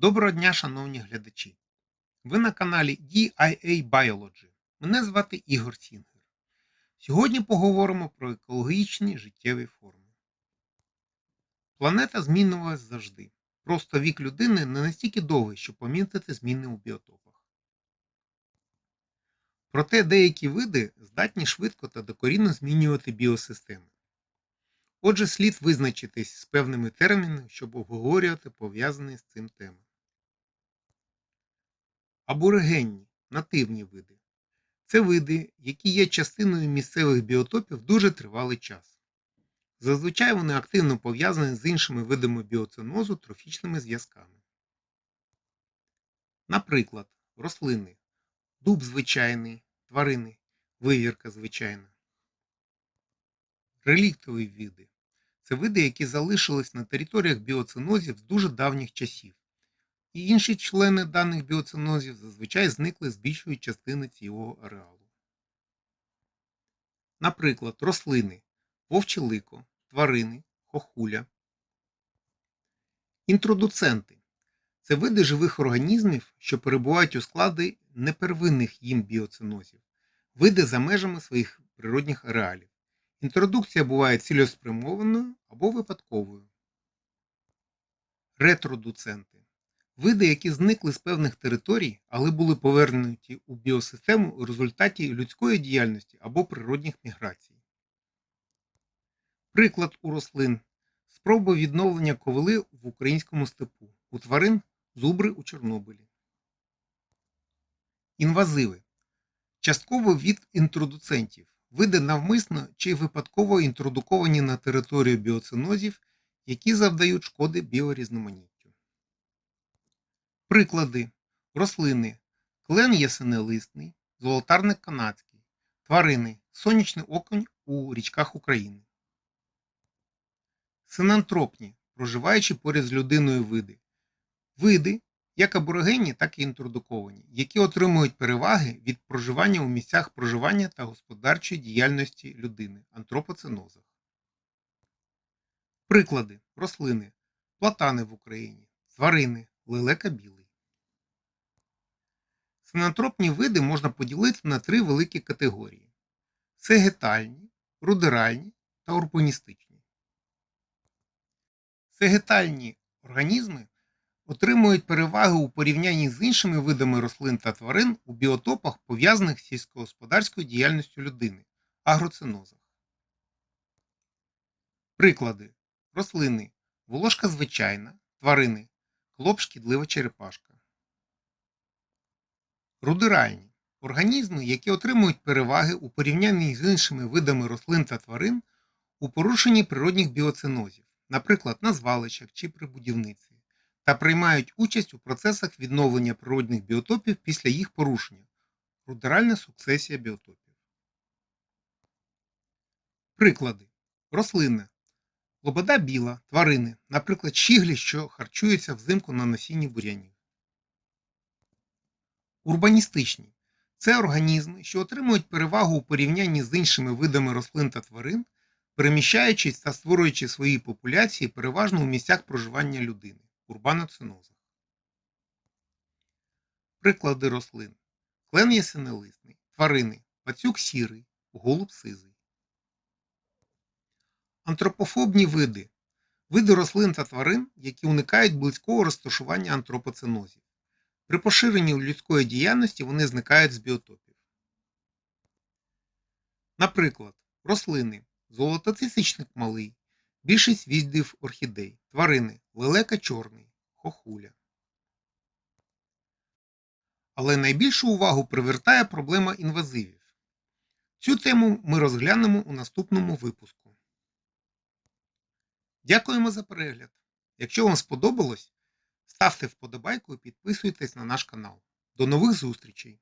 Доброго дня, шановні глядачі! Ви на каналі DIA Biology. Мене звати Ігор Сінгер. Сьогодні поговоримо про екологічні життєві форми. Планета змінювалась завжди. Просто вік людини не настільки довгий, щоб помітити зміни у біотопах. Проте деякі види здатні швидко та докорінно змінювати біосистеми. Отже, слід визначитись з певними термінами, щоб обговорювати пов'язані з цим теми. Аборигенні нативні види це види, які є частиною місцевих біотопів дуже тривалий час. Зазвичай вони активно пов'язані з іншими видами біоценозу трофічними зв'язками. Наприклад, рослини, дуб звичайний, тварини, вивірка звичайна. Реліктові види це види, які залишились на територіях біоценозів з дуже давніх часів і інші члени даних біоценозів зазвичай зникли з більшої частини цього ареалу. Наприклад, рослини, вовче лико, тварини, хохуля. Інтродуценти це види живих організмів, що перебувають у складі непервинних їм біоценозів, види за межами своїх природних ареалів. Інтродукція буває цілеспрямованою або випадковою. Ретродуценти Види, які зникли з певних територій, але були повернуті у біосистему у результаті людської діяльності або природних міграцій. Приклад у рослин спроба відновлення ковили в українському степу, у тварин зубри у Чорнобилі. Інвазиви частково від інтродуцентів, види навмисно чи випадково інтродуковані на територію біоценозів, які завдають шкоди біорізноманіттю. Приклади: рослини, клен ясенелистний, золотарник канадський, тварини, сонячний окунь у річках України. Синантропні, проживаючи поряд з людиною види. Види, як аборигенні, так і інтродуковані, які отримують переваги від проживання у місцях проживання та господарчої діяльності людини антропоценозах. Приклади рослини, платани в Україні, тварини, лелека білий. Синантропні види можна поділити на три великі категорії: сегетальні, рудеральні та урбаністичні. Сегетальні організми отримують переваги у порівнянні з іншими видами рослин та тварин у біотопах, пов'язаних з сільськогосподарською діяльністю людини агроцинозах. Приклади рослини волошка звичайна, тварини клоп шкідлива черепашка. Рудеральні організми, які отримують переваги у порівнянні з іншими видами рослин та тварин у порушенні природних біоценозів, наприклад, на звалищах чи при будівництві, та приймають участь у процесах відновлення природних біотопів після їх порушення. Рудеральна сукцесія біотопів. Приклади. Рослини. Лобода біла, тварини, наприклад, щіглі, що харчуються взимку на насінні бурянів. Урбаністичні це організми, що отримують перевагу у порівнянні з іншими видами рослин та тварин, переміщаючись та створюючи свої популяції переважно у місцях проживання людини урбаноцинозах. Приклади рослин клен ясенелисний, тварини, пацюк сірий, голуб сизий. Антропофобні види види рослин та тварин, які уникають близького розташування антропоценозів. При поширенні людської діяльності вони зникають з біотопів. Наприклад, рослини, золотоцисичник малий, більшість віддів орхідей, тварини, лелека чорний, хохуля. Але найбільшу увагу привертає проблема інвазивів. Цю тему ми розглянемо у наступному випуску. Дякуємо за перегляд. Якщо вам сподобалось, Ставте вподобайку і підписуйтесь на наш канал. До нових зустрічей!